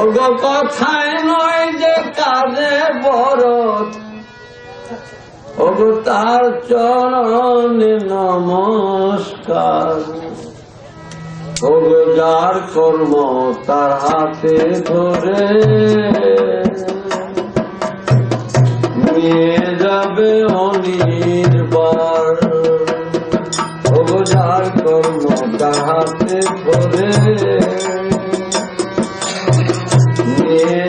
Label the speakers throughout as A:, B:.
A: ওগো কথায় নয় যে কাজে ওগো তার চরণে নমস্কার। ওগো যার কর্ম তার হাতে ধরে। নিয়ে যাবে অনির্বার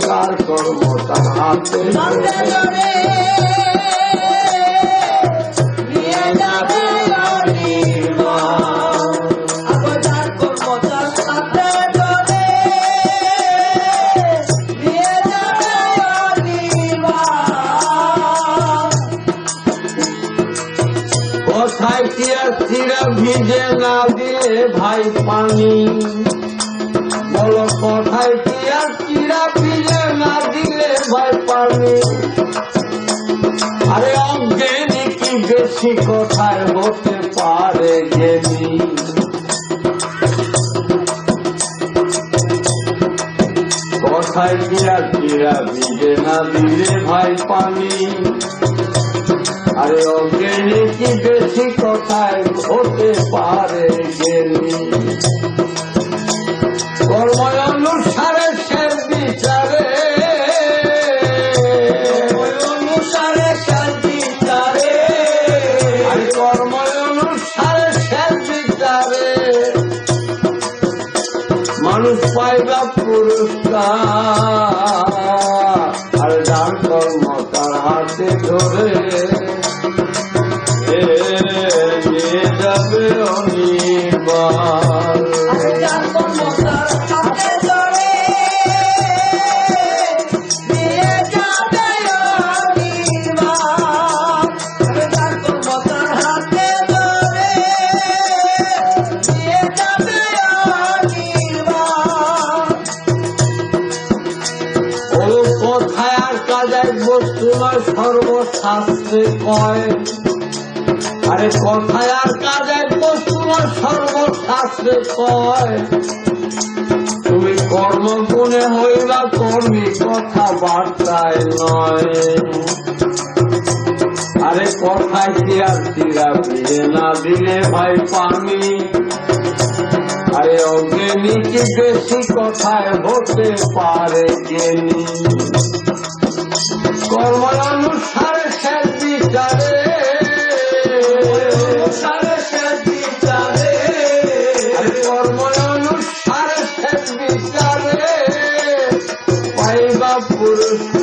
A: যার কর্ম তার হাতে
B: তার।
A: কোথায় কি আর ভিজে না দিয়ে ভাই পানি বলো কোথায় আর চিরা ভিজে না দিলে ভাই পানি আরে অজ্ঞানী কি বেশি কোথায় হতে পারে জ্ঞানী কোথায় কি চিরা ভিজে না দিলে ভাই পানি। আরে অজ্ঞানী কি বেশি কথায় হতে পারে জ্ঞানী পুরস্কার। আর যার কর্ম তার হাতে ধরে নিয়ে যাবে অনির্বাণ।
B: নয়
A: সর্বশাস্ত্রে কয়। আরে কোথায় আর বস্তু নয় সর্বশাস্ত্রে কয়। তুমি কর্ম গুণে হইবা, কর্মী কথা বার্তায় নয়। আরে কথায় কি আর চিরা ফিরে না দিলে ভাই পানি? আরে অজ্ঞানী কি বেশি কথায় হতে পারে জ্ঞানী?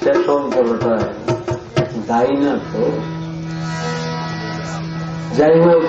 A: এই শেষ দায়ী। না তো। যাই হোক